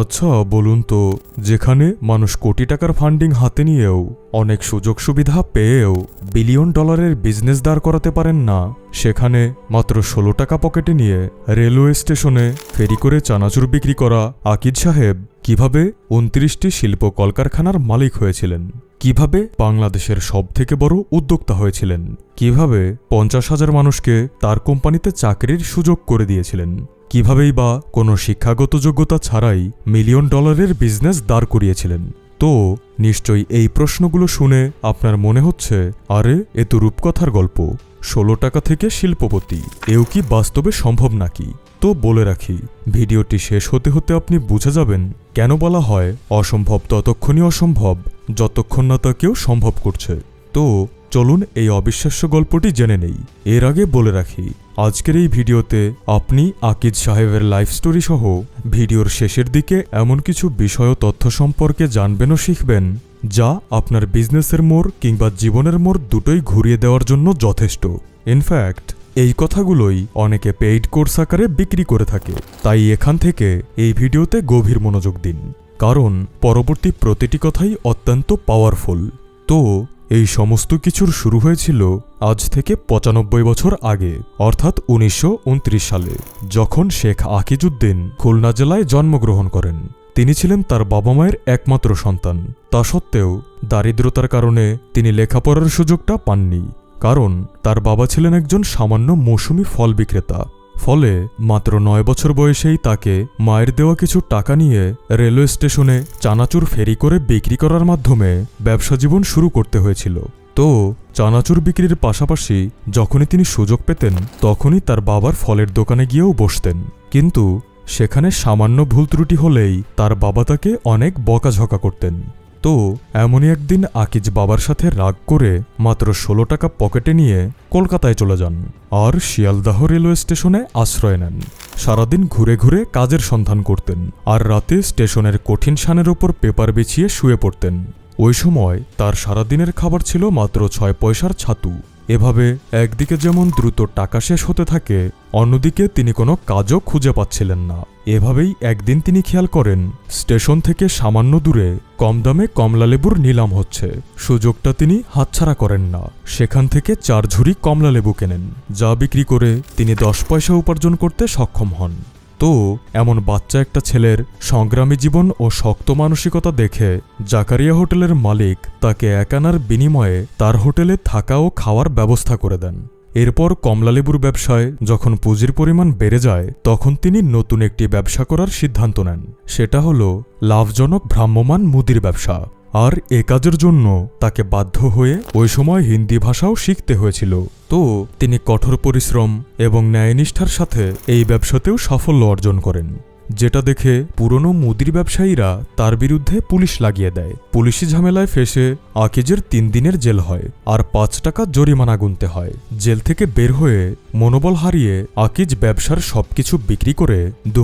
আচ্ছা বলুন তো, যেখানে মানুষ কোটি টাকার ফান্ডিং হাতে নিয়েও অনেক সুযোগ সুবিধা পেয়েও বিলিয়ন ডলারের বিজনেস দাঁড় করাতে পারেন না, সেখানে মাত্র ষোলো টাকা পকেটে নিয়ে রেলওয়ে স্টেশনে ফেরি করে চানাচুর বিক্রি করা আকিদ সাহেব কীভাবে উনত্রিশটি শিল্প কলকারখানার মালিক হয়েছিলেন? কীভাবে বাংলাদেশের সবথেকে বড় উদ্যোক্তা হয়েছিলেন? কীভাবে পঞ্চাশ হাজার মানুষকে তার কোম্পানিতে চাকরির সুযোগ করে দিয়েছিলেন? কিভাবেই বা কোনো শিক্ষাগত যোগ্যতা ছাড়াই মিলিয়ন ডলারের বিজনেস দাঁড় করিয়েছিলেন। তো, নিশ্চয়ই এই প্রশ্নগুলো শুনে আপনার মনে হচ্ছে, আরে, এ তো রূপকথার গল্প। ষোলো টাকা থেকে শিল্পপতি, এও কি বাস্তবে সম্ভব নাকি? তো বলে রাখি, ভিডিওটি শেষ হতে হতে আপনি বুঝে যাবেন কেন বলা হয় অসম্ভব ততক্ষণই অসম্ভব, যতক্ষণ না তা কেউ সম্ভব করছে। তো চলুন এই অবিশ্বাস্য গল্পটি জেনে নেই। এর আগে বলে রাখি, আজকের এই ভিডিওতে আপনি আকিদ সাহেবের লাইফ স্টোরি সহ ভিডিওর শেষের দিকে এমন কিছু বিষয় তথ্য সম্পর্কে জানবেন ও শিখবেন, যা আপনার বিজনেসের মোড় কিংবা জীবনের মোড় দুটোই ঘুরিয়ে দেওয়ার জন্য যথেষ্ট। ইনফ্যাক্ট এই কথাগুলোই অনেকে পেইড কোর্স আকারে বিক্রি করে থাকে। তাই এখান থেকে এই ভিডিওতে গভীর মনোযোগ দিন, কারণ পরবর্তী প্রতিটি কথাই অত্যন্ত পাওয়ারফুল তো এই সমস্ত কিছুর শুরু হয়েছিল আজ থেকে পঁচানব্বই বছর আগে, অর্থাৎ উনিশশো উনত্রিশ সালে, যখন শেখ আকিজুদ্দিন খুলনা জেলায় জন্মগ্রহণ করেন। তিনি ছিলেন তার বাবা মায়ের একমাত্র সন্তান। তা সত্ত্বেও দারিদ্রতার কারণে তিনি লেখাপড়ার সুযোগটা পাননি, কারণ তার বাবা ছিলেন একজন সামান্য মৌসুমি ফল বিক্রেতা। ফলে মাত্র নয় বছর বয়সেই তাকে মায়ের দেওয়া কিছু টাকা নিয়ে রেলওয়ে স্টেশনে চানাচুর ফেরি করে বিক্রি করার মাধ্যমে ব্যবসা জীবন শুরু করতে হয়েছিল। তো চানাচুর বিক্রির পাশাপাশি যখনই তিনি সুযোগ পেতেন, তখনই তার বাবার ফলের দোকানে গিয়েও বসতেন। কিন্তু সেখানে সামান্য ভুল ত্রুটি হলেই তার বাবা তাকে অনেক বকাঝকা করতেন। তো এমনই একদিন আকিজ বাবার সাথে রাগ করে মাত্র ষোলো টাকা পকেটে নিয়ে কলকাতায় চলে যান আর শিয়ালদাহ রেলওয়ে স্টেশনে আশ্রয় নেন। সারাদিন ঘুরে ঘুরে কাজের সন্ধান করতেন আর রাতে স্টেশনের কঠিন সানের ওপর পেপার বিছিয়ে শুয়ে পড়তেন। ওই সময় তার সারাদিনের খাবার ছিল মাত্র ছয় পয়সার ছাতু। এভাবে একদিকে যেমন দ্রুত টাকা শেষ হতে থাকে, অন্যদিকে তিনি কোনো কাজও খুঁজে পাচ্ছিলেন না। এভাবেই একদিন তিনি খেয়াল করেন, স্টেশন থেকে সামান্য দূরে কম দামে কমলালেবুর নিলাম হচ্ছে। সুযোগটা তিনি হাতছাড়া করেন না। সেখান থেকে চার ঝুড়ি কমলালেবু কেনেন, যা বিক্রি করে তিনি দশ পয়সা উপার্জন করতে সক্ষম হন। তো এমন বাচ্চা একটা ছেলের সংগ্রামী জীবন ও শক্ত মানসিকতা দেখে জাকারিয়া হোটেলের মালিক তাকে একানার বিনিময়ে তার হোটেলে থাকা ও খাওয়ার ব্যবস্থা করে দেন। এরপর কমলালেবুর ব্যবসায় যখন পুঁজির পরিমাণ বেড়ে যায়, তখন তিনি নতুন একটি ব্যবসা করার সিদ্ধান্ত নেন। সেটা হল লাভজনক ভ্রাম্যমান মুদির ব্যবসা। আর এ কাজের জন্য তাকে বাধ্য হয়ে ওই সময় হিন্দি ভাষাও শিখতে হয়েছিল। তো তিনি কঠোর পরিশ্রম এবং ন্যায়নিষ্ঠার সাথে এই ব্যবসাতেও সাফল্য অর্জন করেন, যেটা দেখে পুরনো মুদির ব্যবসায়ীরা তার বিরুদ্ধে পুলিশ লাগিয়ে দেয়। পুলিশি ঝামেলায় ফেসে আকিজের তিন দিনের জেল হয় আর পাঁচ টাকা জরিমানা গুনতে হয়। জেল থেকে বের হয়ে মনোবল হারিয়ে আকিজ ব্যবসার সবকিছু বিক্রি করে দু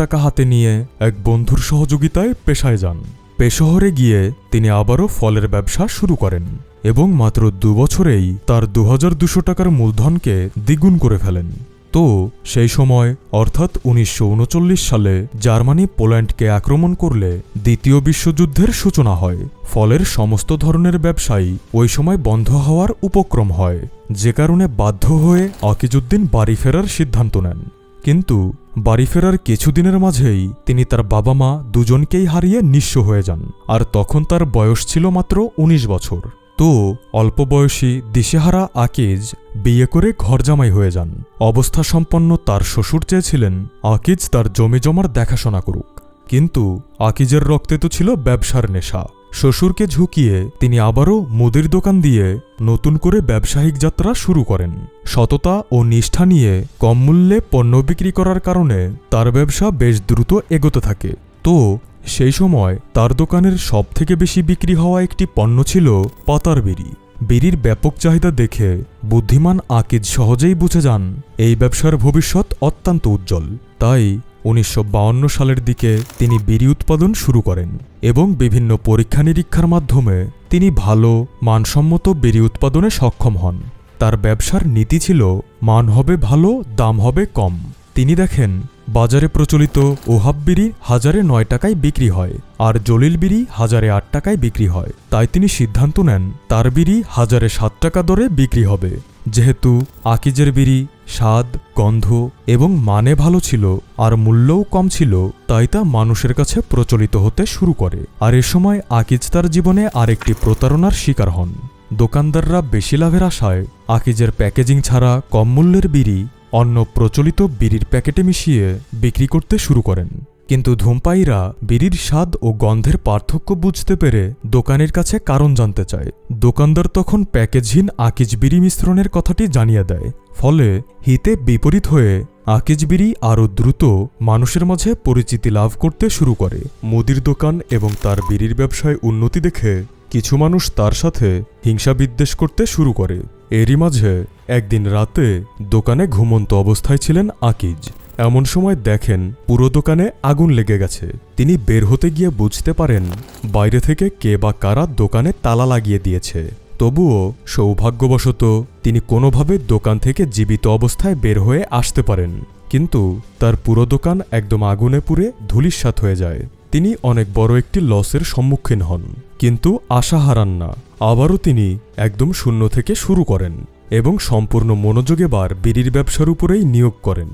টাকা হাতে নিয়ে এক বন্ধুর সহযোগিতায় পেশায় যান। পেশহরে গিয়ে তিনি আবারও ফলের ব্যবসা শুরু করেন এবং মাত্র দুবছরেই তার দু হাজার দুশো টাকার মূলধনকে দ্বিগুণ করে ফেলেন। তো, সেই সময়, অর্থাৎ উনিশশো উনচল্লিশ সালে, জার্মানি পোল্যান্ডকে আক্রমণ করলে দ্বিতীয় বিশ্বযুদ্ধের সূচনা হয়। ফলের সমস্ত ধরনের ব্যবসায়ী ওই সময় বন্ধ হওয়ার উপক্রম হয়, যে কারণে বাধ্য হয়ে আকিজুদ্দিন বাড়ি ফেরার সিদ্ধান্ত নেন। কিন্তু বাড়ি ফেরার কিছুদিনের মাঝেই তিনি তার বাবা মা দুজনকেই হারিয়ে নিঃস্ব হয়ে যান। আর তখন তার বয়স ছিল মাত্র ১৯ বছর। তো অল্প বয়সী দিশেহারা আকিজ বিয়ে করে ঘরজামাই হয়ে যান। অবস্থা সম্পন্ন তার শ্বশুর চেয়েছিলেন আকিজ তার জমি জমার দেখাশোনা করুক। কিন্তু আকিজের রক্তে তো ছিল ব্যবসার নেশা। শ্বশুরকে ঝুঁকিয়ে তিনি আবারও মুদির দোকান দিয়ে নতুন করে ব্যবসায়িক যাত্রা শুরু করেন। সততা ও নিষ্ঠা নিয়ে কম মূল্যে পণ্য বিক্রি করার কারণে তার ব্যবসা বেশ দ্রুত এগোতে থাকে। তো সেই সময় তার দোকানের সবথেকে বেশি বিক্রি হওয়া একটি পণ্য ছিল পাতার বিড়ি। বিড়ির ব্যাপক চাহিদা দেখে বুদ্ধিমান আকিজ সহজেই বুঝে যান, এই ব্যবসার ভবিষ্যৎ অত্যন্ত উজ্জ্বল। তাই উনিশশো সালের দিকে তিনি বিড়ি উৎপাদন শুরু করেন এবং বিভিন্ন পরীক্ষা নিরীক্ষার মাধ্যমে তিনি ভালো, মানসম্মত বিড়ি উৎপাদনে সক্ষম হন। তার ব্যবসার নীতি ছিল, মান হবে ভালো, দাম হবে কম। তিনি দেখেন, বাজারে প্রচলিত ওহাব বিড়ি হাজারে নয় টাকায় বিক্রি হয় আর জলিল বিড়ি হাজারে আট টাকায় বিক্রি হয়। তাই তিনি সিদ্ধান্ত নেন, তার বিড়ি হাজারে সাত টাকা দরে বিক্রি হবে। যেহেতু আকিজের বিড়ি স্বাদ, গন্ধ এবং মানে ভালো ছিল আর মূল্যও কম ছিল, তাই তা মানুষের কাছে প্রচলিত হতে শুরু করে। আর এ সময় আকিজ তার জীবনে আরেকটি প্রতারণার শিকার হন। দোকানদাররা বেশি লাভের আশায় আকিজের প্যাকেজিং ছাড়া কম মূল্যের বিড়ি অন্য প্রচলিত বিড়ির প্যাকেটে মিশিয়ে বিক্রি করতে শুরু করেন। কিন্তু ধূমপায়ীরা বিড়ির স্বাদ ও গন্ধের পার্থক্য বুঝতে পেরে দোকানের কাছে কারণ জানতে চায়। দোকানদার তখন প্যাকেজহীন আকিজ বিড়ি মিশ্রণের কথাটি জানিয়ে দেয়। ফলে হিতে বিপরীত হয়ে আকিজ বিড়ি আরও দ্রুত মানুষের মাঝে পরিচিতি লাভ করতে শুরু করে। মুদির দোকান এবং তার বিড়ির ব্যবসায় উন্নতি দেখে কিছু মানুষ তার সাথে হিংসা বিদ্বেষ করতে শুরু করে। এরই মাঝে একদিন রাতে দোকানে ঘুমন্ত অবস্থায় ছিলেন আকিজ। এমন সময় দেখেন পুরো দোকানে আগুন লেগে গেছে। তিনি বের হতে গিয়ে বুঝতে পারেন বাইরে থেকে কে বা কারা দোকানে তালা লাগিয়ে দিয়েছে। তবুও সৌভাগ্যবশত তিনি কোনোভাবে দোকান থেকে জীবিত অবস্থায় বের হয়ে আসতে পারেন। কিন্তু তার পুরো দোকান একদম আগুনে পুড়ে ধূলিসাৎ হয়ে যায়। তিনি অনেক বড় একটি লসের সম্মুখীন হন, কিন্তু আশা হারান না। আবারও তিনি একদম শূন্য থেকে শুরু করেন এবং সম্পূর্ণ মনোযোগে বার বিড়ির ব্যবসার উপরেই নিয়োগ করেন।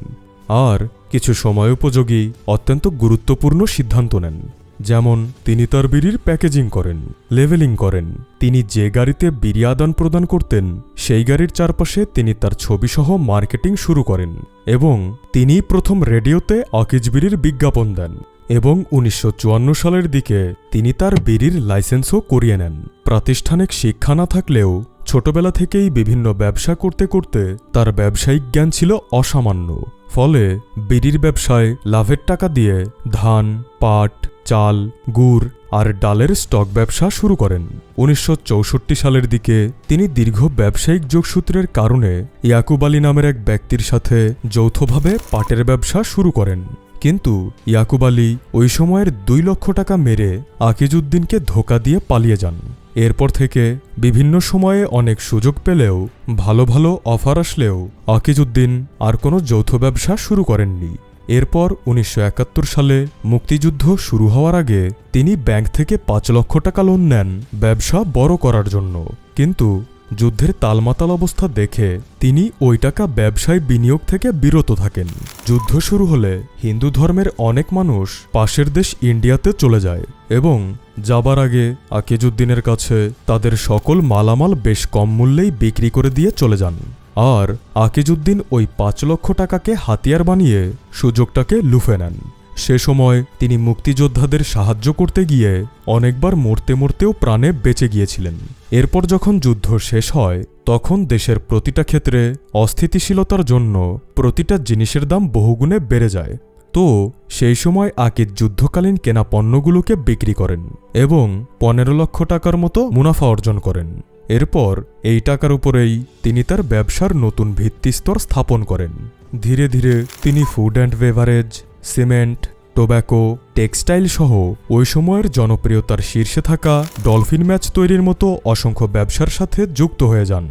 আর কিছু সময় উপযোগী অত্যন্ত গুরুত্বপূর্ণ সিদ্ধান্ত নেন। যেমন, তিনি তার বিড়ির প্যাকেজিং করেন, লেভেলিং করেন। তিনি যে গাড়িতে বিড়ি আদান প্রদান করতেন, সেই গাড়ির চারপাশে তিনি তার ছবিসহ মার্কেটিং শুরু করেন এবং তিনি প্রথম রেডিওতে অকিজ বিড়ির বিজ্ঞাপন দেন এবং উনিশশো চুয়ান্ন সালের দিকে তিনি তার বিড়ির লাইসেন্সও করিয়ে নেন। প্রাতিষ্ঠানিক শিক্ষা না থাকলেও ছোটবেলা থেকেই বিভিন্ন ব্যবসা করতে করতে তার ব্যবসায়িক জ্ঞান ছিল অসামান্য। ফলে বিড়ির ব্যবসায় লাভের টাকা দিয়ে ধান, পাট চাল, গুড় আর ডালের স্টক ব্যবসা শুরু করেন। উনিশশো চৌষট্টি সালের দিকে তিনি দীর্ঘ ব্যবসায়িক যোগসূত্রের কারণে ইয়াকুব আলী নামের এক ব্যক্তির সাথে যৌথভাবে পাটের ব্যবসা শুরু করেন। কিন্তু ইয়াকুব আলী ওই সময়ের দুই লক্ষ টাকা মেরে আকিজউদ্দিনকে ধোকা দিয়ে পালিয়ে যান। এরপর থেকে বিভিন্ন সময়ে অনেক সুযোগ পেলেও, ভালো ভালো অফার আসলেও আকিজউদ্দিন আর কোনো যৌথ ব্যবসা শুরু করেননি। এরপর উনিশশো একাত্তর সালে মুক্তিযুদ্ধ শুরু হওয়ার আগে তিনি ব্যাংক থেকে পাঁচ লক্ষ টাকা লোন নেন ব্যবসা বড় করার জন্য। কিন্তু যুদ্ধের তালমাতাল অবস্থা দেখে তিনি ওই টাকা ব্যবসায় বিনিয়োগ থেকে বিরত থাকেন। যুদ্ধ শুরু হলে হিন্দু ধর্মের অনেক মানুষ পাশের দেশ ইন্ডিয়াতে চলে যায় এবং যাবার আগে আকিজুদ্দিনের কাছে তাদের সকল মালামাল বেশ কম মূল্যেই বিক্রি করে দিয়ে চলে যান। আর আকিজুদ্দিন ওই পাঁচ লক্ষ টাকাকে হাতিয়ার বানিয়ে সুযোগটাকে লুফে নেন। সে সময় তিনি মুক্তিযোদ্ধাদের সাহায্য করতে গিয়ে অনেকবার মরতে মরতেও প্রাণে বেঁচে গিয়েছিলেন। এরপর যখন যুদ্ধ শেষ হয়, তখন দেশের প্রতিটা ক্ষেত্রে অস্থিতিশীলতার জন্য প্রতিটা জিনিসের দাম বহুগুণে বেড়ে যায়। তো সেই সময় আকিদ যুদ্ধকালীন কেনা পণ্যগুলোকে বিক্রি করেন এবং পনেরো লক্ষ টাকার মতো মুনাফা অর্জন করেন। এরপর এই টাকার উপরেই তিনি তার ব্যবসার নতুন ভিত্তিস্তর স্থাপন করেন। ধীরে ধীরে তিনি food and beverage cement tobacco textile সহ ওই সময়ের জনপ্রিয়তার শীর্ষে থাকা ডলফিন ম্যাচ তৈরির মতো অসংখ্য ব্যবসার সাথে যুক্ত হয়ে যান।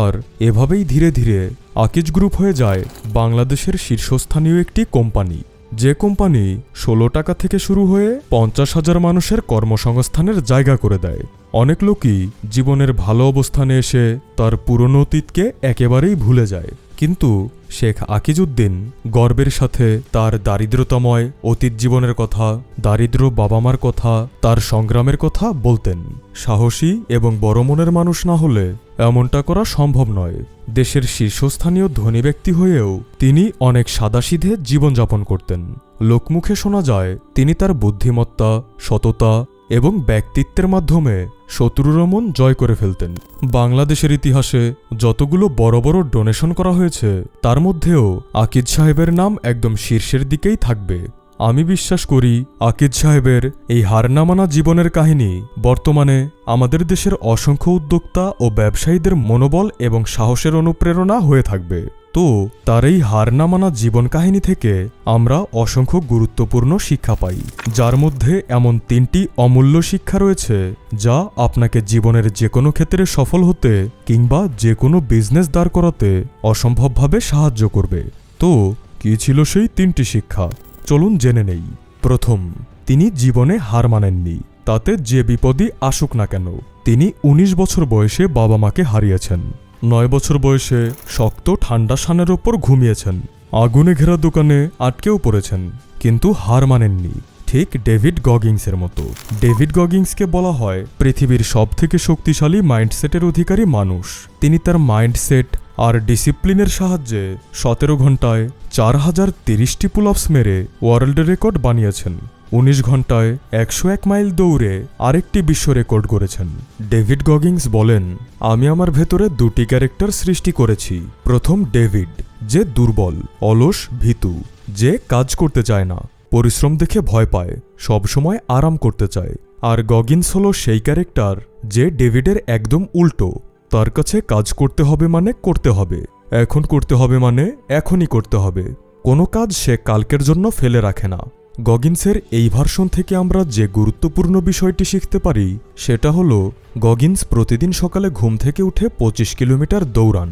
আর এভাবেই ধীরে ধীরে আকিজ গ্রুপ হয়ে যায় বাংলাদেশের শীর্ষস্থানীয় একটি কোম্পানি। যে কোম্পানি ষোলো টাকা থেকে শুরু হয়ে পঞ্চাশ হাজার মানুষের কর্মসংস্থানের জায়গা করে দেয়। অনেক লোকই জীবনের ভালো অবস্থানে এসে তার পুরনো অতীতকে একেবারেই ভুলে যায়। কিন্তু শেখ আকিজউদ্দিন গর্বের সাথে তার দারিদ্রতাময় অতীত জীবনের কথা, দারিদ্র বাবা মার কথা, তার সংগ্রামের কথা বলতেন। সাহসী এবং বড় মনের মানুষ না হলে এমনটা করা সম্ভব নয়। দেশের শীর্ষস্থানীয় ধনী ব্যক্তি হয়েও তিনি অনেক সাদাসিধে জীবনযাপন করতেন। লোকমুখে শোনা যায়, তিনি তার বুদ্ধিমত্তা, সততা এবং ব্যক্তিত্বের মাধ্যমে শত্রুর মন জয় করে ফেলতেন। বাংলাদেশের ইতিহাসে যতগুলো বড় বড় ডোনেশন করা হয়েছে, তার মধ্যেও আকিদ সাহেবের নাম একদম শীর্ষের দিকেই থাকবে। আমি বিশ্বাস করি, আকিদ সাহেবের এই হারনামানা জীবনের কাহিনী বর্তমানে আমাদের দেশের অসংখ্য উদ্যোক্তা ও ব্যবসায়ীদের মনোবল এবং সাহসের অনুপ্রেরণা হয়ে থাকবে। তো তার এই হারনামানা জীবন কাহিনী থেকে আমরা অসংখ্য গুরুত্বপূর্ণ শিক্ষা পাই। যার মধ্যে এমন তিনটি অমূল্য শিক্ষা রয়েছে, যা আপনাকে জীবনের যে কোনো ক্ষেত্রে সফল হতে কিংবা যে কোনো বিজনেস দাঁড় করাতে অসম্ভবভাবে সাহায্য করবে। তো, কি ছিল সেই তিনটি শিক্ষা? চলুন জেনে নেই। প্রথম, তিনি জীবনে হার মানেননি। তাতে যে বিপদই আসুক না কেন, তিনি ১৯ বছর বয়সে বাবা মাকে হারিয়েছেন। নয় বছর বয়সে শক্ত ঠান্ডা সানের ওপর ঘুমিয়েছেন। আগুনে ঘেরা দোকানে আটকেও পড়েছেন, কিন্তু হার মানেননি। ঠিক ডেভিড গগিংসের মতো। ডেভিড গগিংসকে বলা হয় পৃথিবীর সবথেকে শক্তিশালী মাইন্ডসেটের অধিকারী মানুষ। তিনি তার মাইন্ডসেট আর ডিসিপ্লিনের সাহায্যে সতেরো ঘন্টায় চার হাজার তিরিশটি পুল অফস মেরে ওয়ার্ল্ড রেকর্ড বানিয়েছেন। উনিশ ঘন্টায় একশো এক মাইল দৌড়ে আরেকটি বিশ্ব রেকর্ড করেছেন ডেভিড গগিংস বলেন, আমি আমার ভেতরে দুটি ক্যারেক্টার সৃষ্টি করেছি। প্রথম ডেভিড, যে দুর্বল, অলস, ভীতু, যে কাজ করতে চায় না, পরিশ্রম দেখে ভয় পায় সবসময় আরাম করতে চায়। আর গগিন্স হল সেই ক্যারেক্টার, যে ডেভিডের একদম উল্টো, তার কাছে কাজ করতে হবে মানে করতে হবে, এখন করতে হবে মানে এখনই করতে হবে। কোনো কাজ সে কালকের জন্য ফেলে রাখে না। গগিন্সের এই ভার্সন থেকে আমরা যে গুরুত্বপূর্ণ বিষয়টি শিখতে পারি সেটা হলো গগিন্স প্রতিদিন সকালে ঘুম থেকে উঠে পঁচিশ কিলোমিটার দৌড়ান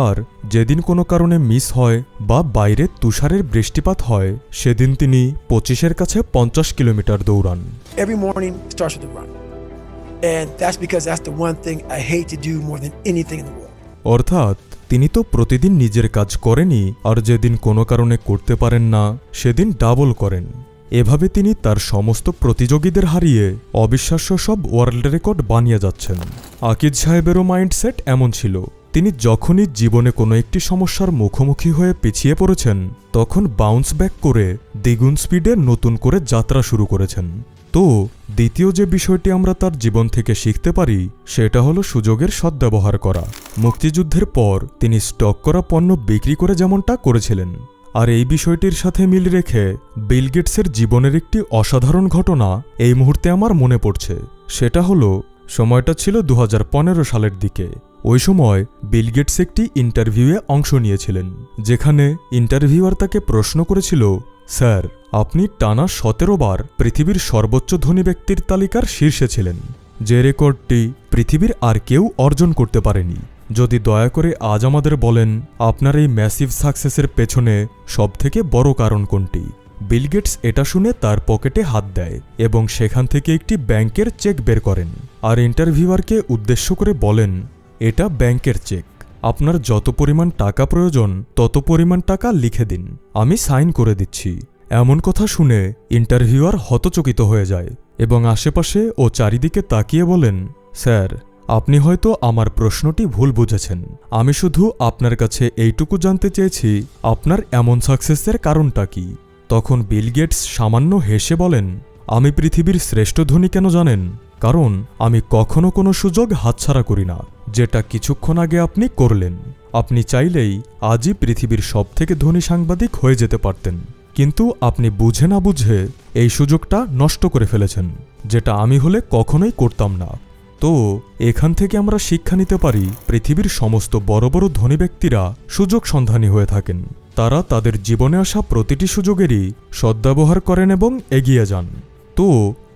আর যেদিন কোনো কারণে মিস হয় বা বাইরে তুষারের বৃষ্টিপাত হয় সেদিন তিনি পঁচিশের কাছে পঞ্চাশ কিলোমিটার দৌড়ান Every morning starts with a run. And that's because that's the one thing I hate to do more than anything in the world. অর্থাৎ তিনি তো প্রতিদিন নিজের কাজ করেনি আর যেদিন কোনো কারণে করতে পারেন না, সেদিন ডাবল করেন। এভাবে তিনি তার সমস্ত প্রতিযোগীদের হারিয়ে অবিশ্বাস্য সব ওয়ার্ল্ড রেকর্ড বানিয়ে যাচ্ছেন। আকিদ সাহেবেরও মাইন্ডসেট এমন ছিল। তিনি যখনই জীবনে কোনো একটি সমস্যার মুখোমুখি হয়ে পিছিয়ে পড়েছেন, তখন বাউন্স ব্যাক করে দ্বিগুণ স্পিডে নতুন করে যাত্রা শুরু করেছেন। তো দ্বিতীয় যে বিষয়টি আমরা তার জীবন থেকে শিখতে পারি, সেটা হলো সুযোগের সদ্ব্যবহার করা। মুক্তিযুদ্ধের পর তিনি স্টক করা পণ্য বিক্রি করে যেমনটা করেছিলেন। আর এই বিষয়টির সাথে মিল রেখে বিল গেটসের জীবনের একটি অসাধারণ ঘটনা এই মুহূর্তে আমার মনে পড়ছে। সেটা হলো, সময়টা ছিল দু হাজার পনেরো সালের দিকে। ওই সময় বিল গেটস একটি ইন্টারভিউয়ে অংশ নিয়েছিলেন, যেখানে ইন্টারভিউয়ার তাকে প্রশ্ন করেছিল স্যার, আপনি টানা সতেরো বার পৃথিবীর সর্বোচ্চ ধনী ব্যক্তির তালিকার শীর্ষে ছিলেন। যে রেকর্ডটি পৃথিবীর আর কেউ অর্জন করতে পারেনি। যদি দয়া করে আজ আমাদের বলেন, আপনার এই ম্যাসিভ সাকসেসের পেছনে সবথেকে বড় কারণ কোনটি? বিল গেটস এটা শুনে তার পকেটে হাত দেয় এবং সেখান থেকে একটি ব্যাংকের চেক বের করেন। আর ইন্টারভিউয়ারকে উদ্দেশ্য করে বলেন, এটা ব্যাংকের চেক। আপনার যত পরিমাণ টাকা প্রয়োজন, তত পরিমাণ টাকা লিখে দিন। আমি সাইন করে দিচ্ছি। এমন কথা শুনে ইন্টারভিউয়ার হতচকিত হয়ে যায় এবং আশেপাশে ও চারিদিকে তাকিয়ে বলেন, স্যার, আপনি হয়তো আমার প্রশ্নটি ভুল বুঝেছেন। আমি শুধু আপনার কাছে এইটুকু জানতে চেয়েছি, আপনার এমন সাকসেসের কারণটা কি? তখন বিল গেটস সামান্য হেসে বলেন, আমি পৃথিবীর শ্রেষ্ঠ ধনী কেন জানেন? কারণ আমি কখনো কোনো সুযোগ হাতছাড়া করি না। যেটা কিছুক্ষণ আগে আপনি করলেন। আপনি চাইলেই আজই পৃথিবীর সবথেকে ধনী সাংবাদিক হয়ে যেতে পারতেন। কিন্তু আপনি বুঝে না বুঝে এই সুযোগটা নষ্ট করে ফেলেছেন, যেটা আমি হলে কখনোই করতাম না। তো এখান থেকে আমরা শিক্ষা নিতে পারি, পৃথিবীর সমস্ত বড় বড় ধনী ব্যক্তিরা সুযোগ সন্ধানী হয়ে থাকেন। তারা তাদের জীবনে আসা প্রতিটি সুযোগেরই সদ্ব্যবহার করেন এবং এগিয়ে যান। তো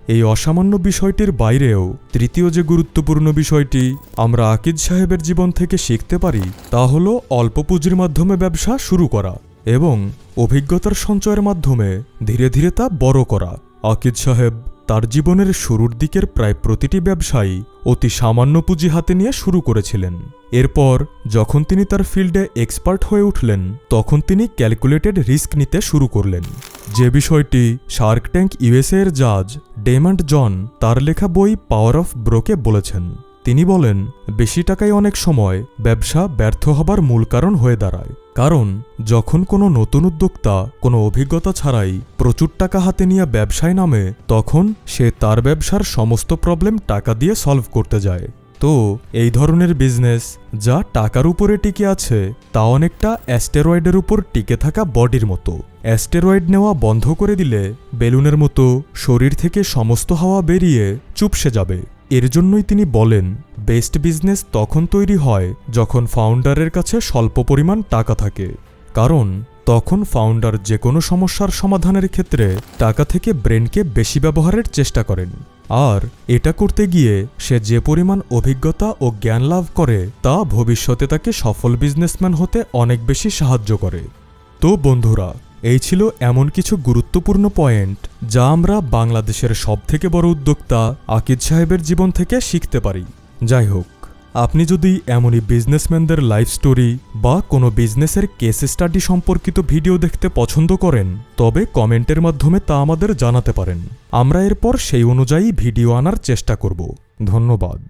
এই অসামান্য বিষয়টির বাইরেও তৃতীয় যে গুরুত্বপূর্ণ বিষয়টি আমরা আকিদ সাহেবের জীবন থেকে শিখতে পারি, তা হল অল্প পুঁজির মাধ্যমে ব্যবসা শুরু করা এবং অভিজ্ঞতার সঞ্চয়ের মাধ্যমে ধীরে ধীরে তা বড় করা। আকিদ সাহেব তার জীবনের শুরুর দিকের প্রায় প্রতিটি ব্যবসায়ী অতি সামান্য পুঁজি হাতে নিয়ে শুরু করেছিলেন। এরপর যখন তিনি তার ফিল্ডে এক্সপার্ট হয়ে উঠলেন, তখন তিনি ক্যালকুলেটেড রিস্ক নিতে শুরু করলেন। যে বিষয়টি শার্ক ট্যাঙ্ক ইউএসএ এর জাজ ডেমান্ড জন তার লেখা বই পাওয়ার অফ ব্রোকে বলেছেন। তিনি বলেন, বেশি টাকায় অনেক সময় ব্যবসা ব্যর্থ হবার মূল কারণ হয়ে দাঁড়ায়। কারণ, যখন কোনো নতুন উদ্যোক্তা কোনো অভিজ্ঞতা ছাড়াই প্রচুর টাকা হাতে নিয়ে ব্যবসায় নামে, তখন সে তার ব্যবসার সমস্ত প্রবলেম টাকা দিয়ে সলভ করতে যায়। তো এই ধরনের বিজনেস যা টাকার উপরে টিকে আছে, তা অনেকটা অ্যাস্টেরয়েডের উপর টিকে থাকা বডির মতো। অ্যাস্টেরয়েড নেওয়া বন্ধ করে দিলে বেলুনের মতো শরীর থেকে সমস্ত হাওয়া বেরিয়ে চুপসে যাবে। এর জন্যই তিনি বলেন বেস্ট বিজনেস তখন তৈরি হয় যখন ফাউন্ডারের কাছে স্বল্প পরিমাণ টাকা থাকে। কারণ তখন ফাউন্ডার যে কোনো সমস্যার সমাধানের ক্ষেত্রে টাকা থেকে ব্রেনকে বেশি ব্যবহারের চেষ্টা করেন। আর এটা করতে গিয়ে সে যে পরিমাণ অভিজ্ঞতা ও জ্ঞান লাভ করে, তা ভবিষ্যতে তাকে সফল বিজনেসম্যান হতে অনেক বেশি সাহায্য করে। তো বন্ধুরা, এই ছিল এমন কিছু গুরুত্বপূর্ণ পয়েন্ট যা আমরা বাংলাদেশের সবথেকে বড় উদ্যোক্তা আকিদ সাহেবের জীবন থেকে শিখতে পারি। যাই হোক আপনি যদি এমনই বিজনেসম্যানদের লাইফ স্টোরি বা কোনো বিজনেসের কেস স্টাডি সম্পর্কিত ভিডিও দেখতে পছন্দ করেন, তবে কমেন্টের মাধ্যমে তা আমাদের জানাতে পারেন। আমরা এরপর সেই অনুযায়ী ভিডিও আনার চেষ্টা করব। ধন্যবাদ।